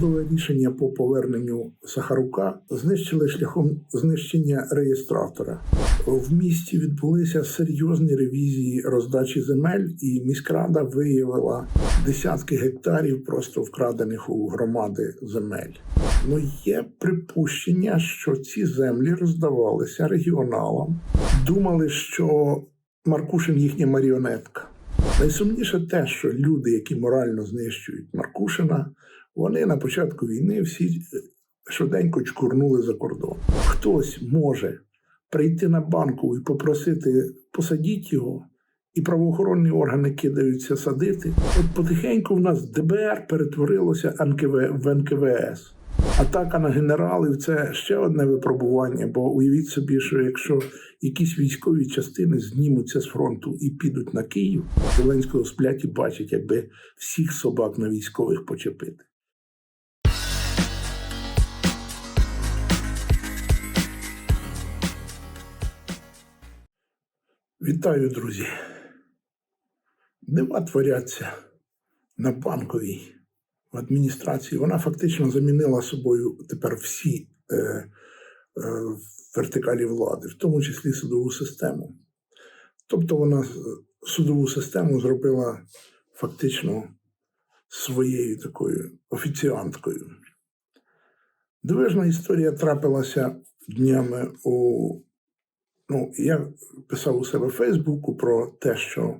Судове рішення по поверненню Сахарука знищили шляхом знищення реєстратора. В місті відбулися серйозні ревізії роздачі земель, і міськрада виявила десятки гектарів просто вкрадених у громади земель. Ну є припущення, що ці землі роздавалися регіоналам. Думали, що Маркушин їхня маріонетка. Найсумніше те, що люди, які морально знищують Маркушина, вони на початку війни всі е, швиденько чкурнули за кордон. Хтось може прийти на банку і попросити посадіть його, і правоохоронні органи кидаються садити. От потихеньку в нас ДБР перетворилося в НКВС. Атака на генералів це ще одне випробування, бо уявіть собі, що якщо якісь військові частини знімуться з фронту і підуть на Київ, Зеленського сплять і бачать, якби всіх собак на військових почепити. Вітаю, друзі. Дива творяться на банковій в адміністрації. Вона фактично замінила собою тепер всі е, е, вертикалі влади, в тому числі судову систему. Тобто вона судову систему зробила фактично своєю такою офіціанткою. Дивижна історія трапилася днями у. Ну, я писав у себе в Фейсбуку про те, що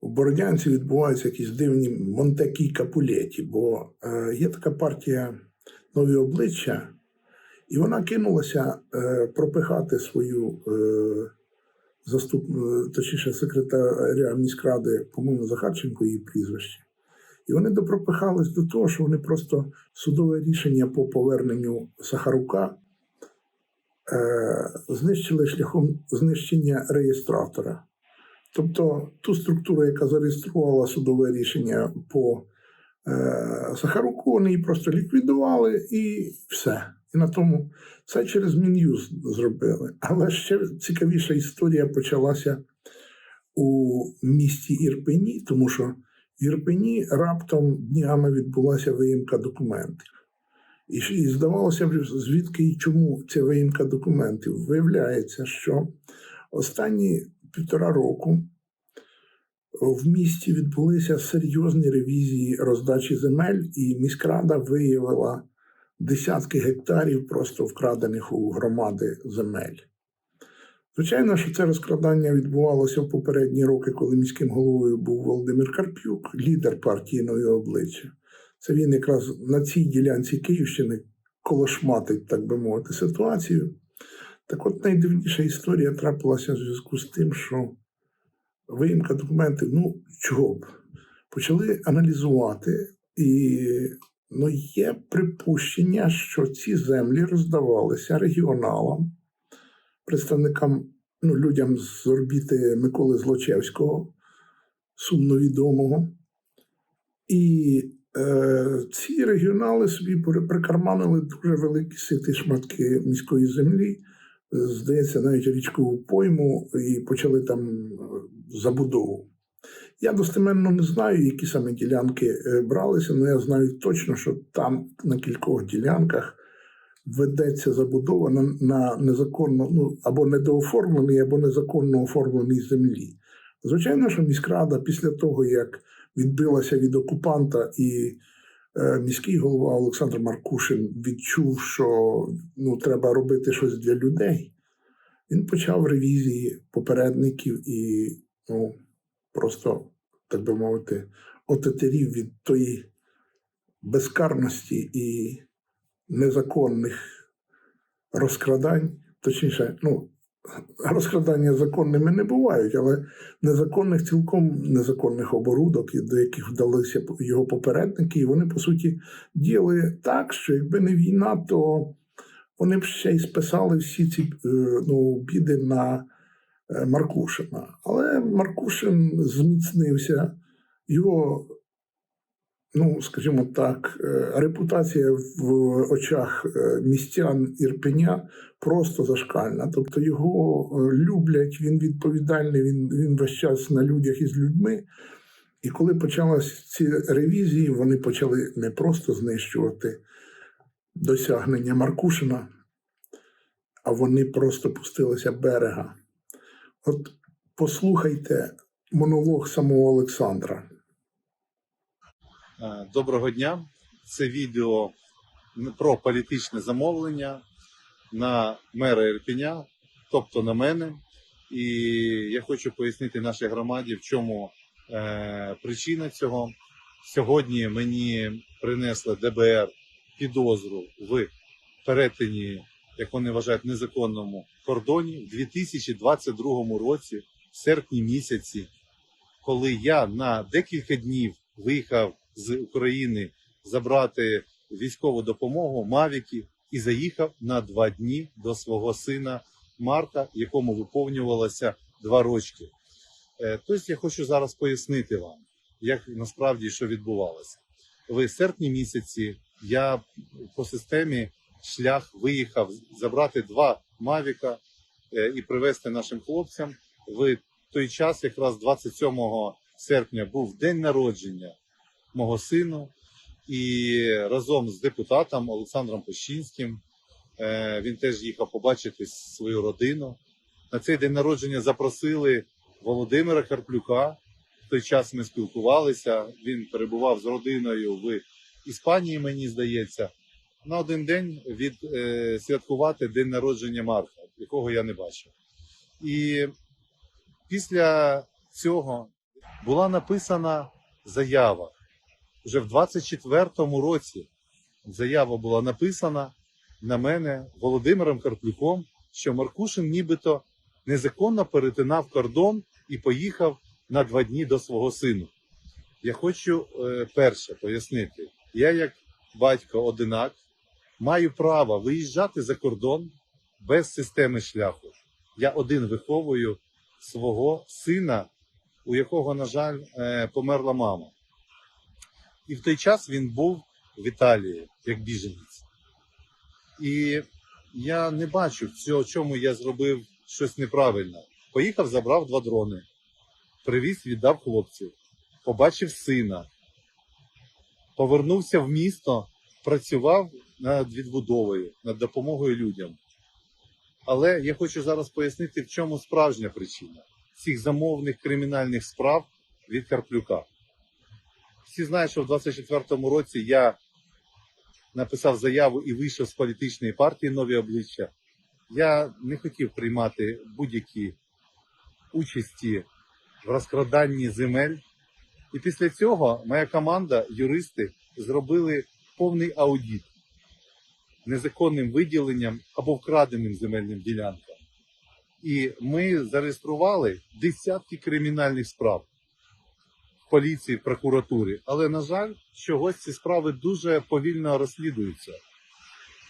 у Бородянці відбуваються якісь дивні Монтекі Капулеті, бо е, є така партія нові обличчя, і вона кинулася е, пропихати свою е, заступ, е, точніше, секретаря міськради, по-моєму, Захарченко, її прізвище. І вони допропихались до того, що вони просто судове рішення по поверненню Сахарука знищили шляхом знищення реєстратора. Тобто ту структуру, яка зареєструвала судове рішення по е, Сахаруку, вони її просто ліквідували і все. І на тому це через Мін'юз зробили. Але ще цікавіша історія почалася у місті Ірпені, тому що в Ірпені раптом днями відбулася виїмка документів. І, здавалося б, звідки і чому ця виїмка документів? Виявляється, що останні півтора року в місті відбулися серйозні ревізії роздачі земель, і міськрада виявила десятки гектарів просто вкрадених у громади земель. Звичайно, що це розкрадання відбувалося в попередні роки, коли міським головою був Володимир Карпюк, лідер партії «Нові обличчя. Це він якраз на цій ділянці Київщини колошматить, так би мовити, ситуацію. Так от найдивніша історія трапилася в зв'язку з тим, що виїмка документів, ну чого б, почали аналізувати, і ну, є припущення, що ці землі роздавалися регіоналам, представникам, ну, людям з орбіти Миколи Злочевського, сумно відомого. І ці регіонали собі прикарманили дуже великі сити шматки міської землі, е, здається, навіть річкову пойму, і почали там е, забудову. Я достеменно не знаю, які саме ділянки е, бралися, але я знаю точно, що там на кількох ділянках ведеться забудова на, на незаконно, ну або недооформленій, або незаконно оформленій землі. Звичайно, що міськрада після того, як відбилася від окупанта і е, міський голова Олександр Маркушин відчув, що ну, треба робити щось для людей, він почав ревізії попередників і ну, просто, так би мовити, отетерів від тої безкарності і незаконних розкрадань, точніше, ну, розкрадання законними не бувають, але незаконних, цілком незаконних оборудок, до яких вдалися його попередники, і вони, по суті, діяли так, що якби не війна, то вони б ще й списали всі ці е, ну, біди на е, Маркушина. Але Маркушин зміцнився, його, ну, скажімо так, е, репутація в очах е, містян Ірпеня просто зашкальна. Тобто його е, люблять, він відповідальний, він, він весь час на людях із людьми. І коли почалися ці ревізії, вони почали не просто знищувати досягнення Маркушина, а вони просто пустилися берега. От послухайте монолог самого Олександра. Е, Доброго дня. Це відео про політичне замовлення на мера Ірпеня, тобто на мене. І я хочу пояснити нашій громаді, в чому е, причина цього. Сьогодні мені принесли ДБР підозру в перетині, як вони вважають, незаконному кордоні в 2022 році, в серпні місяці, коли я на декілька днів виїхав з України забрати військову допомогу Мавіки і заїхав на два дні до свого сина Марка, якому виповнювалося два рочки. Е, Тобто я хочу зараз пояснити вам, як насправді що відбувалося. В серпні місяці я по системі шлях виїхав забрати два Мавіка е, і привезти нашим хлопцям. В той час, якраз 27 серпня, був день народження мого сину, і разом з депутатом Олександром Пощинським е, він теж їхав побачити свою родину. На цей день народження запросили Володимира Карплюка. В той час ми спілкувалися. Він перебував з родиною в Іспанії, мені здається, на один день від е, святкувати день народження Марка, якого я не бачив. І після цього була написана заява. Вже в 24-му році заява була написана на мене Володимиром Карплюком, що Маркушин нібито незаконно перетинав кордон і поїхав на два дні до свого сину. Я хочу е, перше пояснити: я, як батько одинак, маю право виїжджати за кордон без системи шляху. Я один виховую свого сина, у якого, на жаль, е, померла мама. І в той час він був в Італії як біженець. І я не бачу, в чому я зробив щось неправильно. Поїхав, забрав два дрони, привіз, віддав хлопців, побачив сина, повернувся в місто, працював над відбудовою, над допомогою людям. Але я хочу зараз пояснити, в чому справжня причина цих замовних кримінальних справ від Карплюка. Всі знають, що в 24-му році я написав заяву і вийшов з політичної партії Нові обличчя. Я не хотів приймати будь-які участі в розкраданні земель. І після цього моя команда, юристи, зробили повний аудіт незаконним виділенням або вкраденим земельним ділянкам. І ми зареєстрували десятки кримінальних справ поліції, прокуратурі. Але, на жаль, чогось ці справи дуже повільно розслідуються.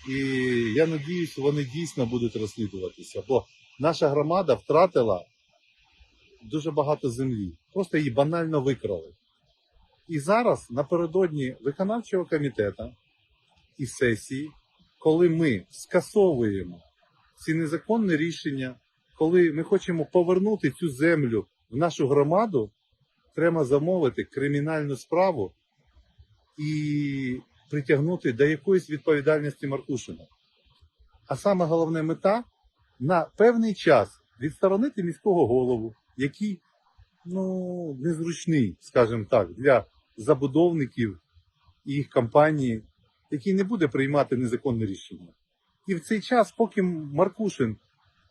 І я надіюсь, вони дійсно будуть розслідуватися, бо наша громада втратила дуже багато землі, просто її банально викрали. І зараз, напередодні виконавчого комітету і сесії, коли ми скасовуємо ці незаконні рішення, коли ми хочемо повернути цю землю в нашу громаду, треба замовити кримінальну справу і притягнути до якоїсь відповідальності Маркушина. А саме головна мета на певний час відсторонити міського голову, який ну, незручний, скажімо так, для забудовників і їх компанії, який не буде приймати незаконне рішення. І в цей час, поки Маркушин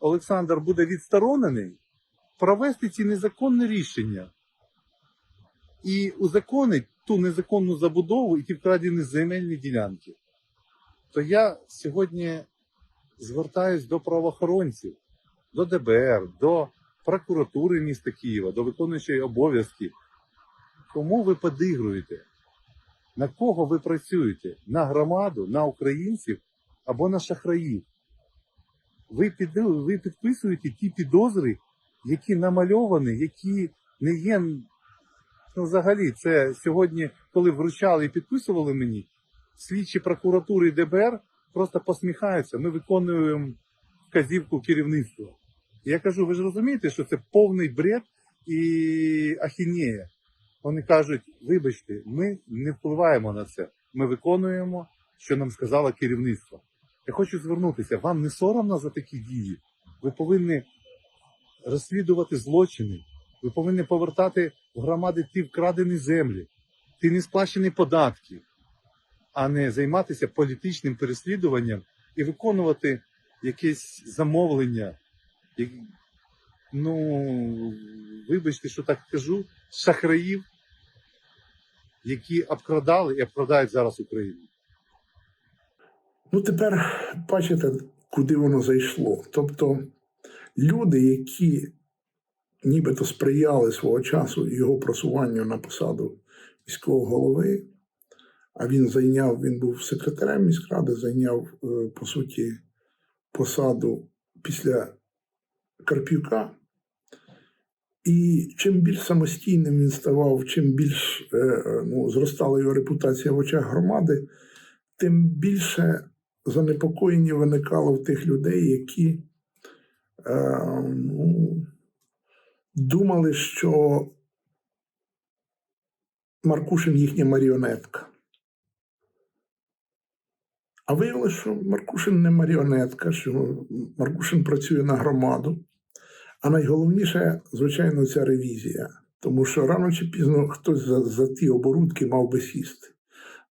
Олександр буде відсторонений, провести ці незаконні рішення і узаконить ту незаконну забудову і ті вкрадені земельні ділянки, то я сьогодні звертаюсь до правоохоронців, до ДБР, до прокуратури міста Києва, до виконуючої обов'язки. Кому ви подигруєте? На кого ви працюєте? На громаду, на українців або на шахраїв? Ви, під, ви підписуєте ті підозри, які намальовані, які не є. Ну, взагалі, це сьогодні, коли вручали і підписували мені, слідчі прокуратури і ДБР просто посміхаються. Ми виконуємо вказівку керівництва. Я кажу, ви ж розумієте, що це повний бред і ахінея. Вони кажуть: вибачте, ми не впливаємо на це. Ми виконуємо, що нам сказало керівництво. Я хочу звернутися. Вам не соромно за такі дії? Ви повинні розслідувати злочини. Ви повинні повертати в громади ті вкрадені землі, ті несплачені податки, а не займатися політичним переслідуванням і виконувати якесь замовлення. Ну, вибачте, що так кажу, шахраїв, які обкрадали і обкрадають зараз Україну. Ну, тепер бачите, куди воно зайшло. Тобто люди, які нібито сприяли свого часу його просуванню на посаду міського голови, а він зайняв, він був секретарем міськради, зайняв, е, по суті, посаду після Карпюка. І чим більш самостійним він ставав, чим більш е, е, ну, зростала його репутація в очах громади, тим більше занепокоєння виникало в тих людей, які ну, думали, що Маркушин їхня маріонетка. А виявилося, що Маркушин не маріонетка, що Маркушин працює на громаду. А найголовніше, звичайно, ця ревізія. Тому що рано чи пізно хтось за, за ті оборудки мав би сісти.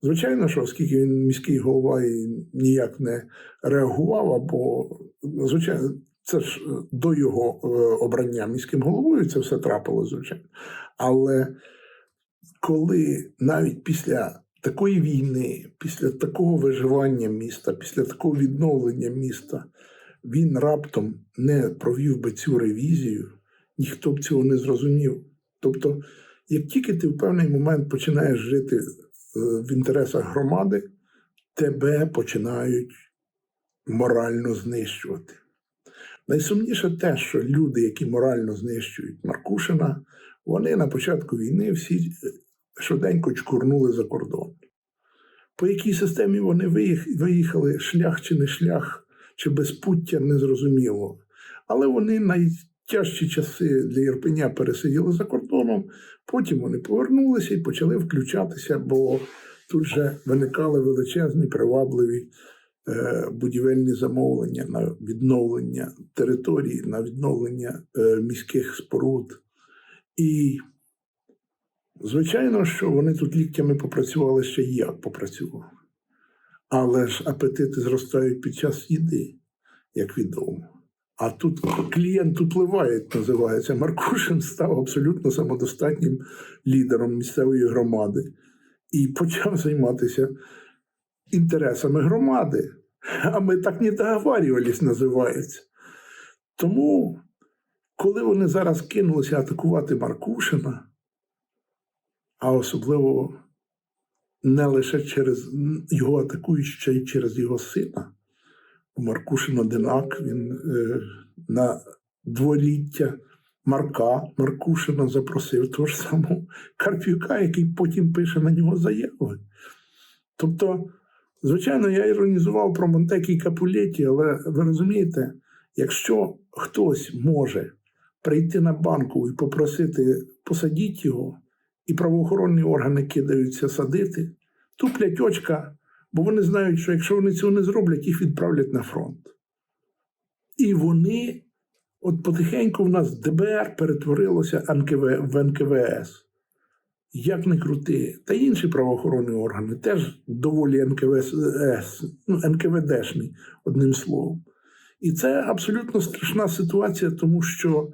Звичайно, що оскільки він міський голова і ніяк не реагував, або звичайно, це ж е, до його е, обрання міським головою це все трапило, звичайно. Але коли навіть після такої війни, після такого виживання міста, після такого відновлення міста, він раптом не провів би цю ревізію, ніхто б цього не зрозумів. Тобто, як тільки ти в певний момент починаєш жити е, в інтересах громади, тебе починають морально знищувати. Найсумніше те, що люди, які морально знищують Маркушина, вони на початку війни всі е, швиденько чкурнули за кордон. По якій системі вони виїхали, шлях чи не шлях, чи безпуття, незрозуміло. Але вони найтяжчі часи для Єрпеня пересиділи за кордоном, потім вони повернулися і почали включатися, бо тут же виникали величезні привабливі е, будівельні замовлення на відновлення території, на відновлення е, міських споруд. І звичайно, що вони тут ліктями попрацювали ще й як попрацювали. Але ж апетити зростають під час їди, як відомо. А тут клієнт upливає, називається. Маркушин став абсолютно самодостатнім лідером місцевої громади і почав займатися інтересами громади. А ми так не договарювались, називається. Тому, коли вони зараз кинулися атакувати Маркушина, а особливо не лише через його атакують, ще й через його сина. Маркушин одинак, він е, на дворіття Марка Маркушина запросив того ж самого Карпюка, який потім пише на нього заяви. Тобто, звичайно, я іронізував про Монтекі і Капулеті, але ви розумієте, якщо хтось може прийти на банку і попросити посадіть його, і правоохоронні органи кидаються садити, туплять очка, бо вони знають, що якщо вони цього не зроблять, їх відправлять на фронт. І вони, от потихеньку в нас ДБР перетворилося в НКВС. Як не крути, та інші правоохоронні органи теж доволі НКВС, ну, НКВДшні, одним словом. І це абсолютно страшна ситуація, тому що,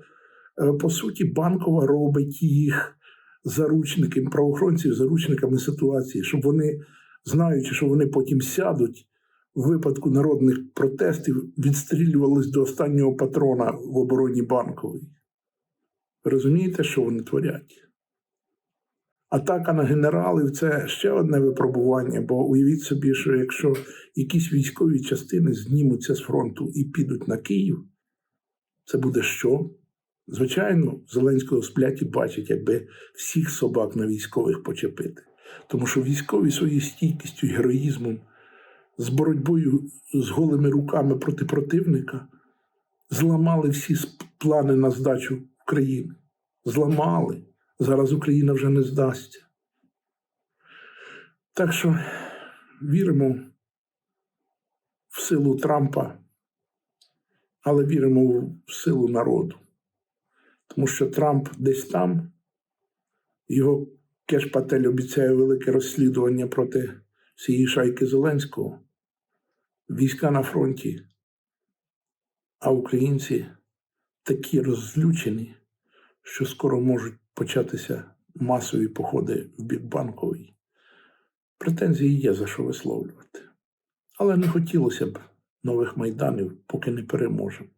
е, по суті, банкова робить їх заручниками, правоохоронців заручниками ситуації, щоб вони, знаючи, що вони потім сядуть в випадку народних протестів, відстрілювались до останнього патрона в обороні банковій. Ви розумієте, що вони творять? Атака на генералів це ще одне випробування, бо уявіть собі, що якщо якісь військові частини знімуться з фронту і підуть на Київ, це буде що? Звичайно, Зеленського сплять і бачать, якби всіх собак на військових почепити. Тому що військові своєю стійкістю, героїзмом, з боротьбою з голими руками проти противника зламали всі плани на здачу України. Зламали. Зараз Україна вже не здасться. Так що віримо в силу Трампа, але віримо в силу народу. Тому що Трамп десь там, його Кеш-Патель обіцяє велике розслідування проти всієї шайки Зеленського, війська на фронті, а українці такі розлючені, що скоро можуть початися масові походи в бік банковий. Претензії є за що висловлювати. Але не хотілося б нових майданів, поки не переможемо.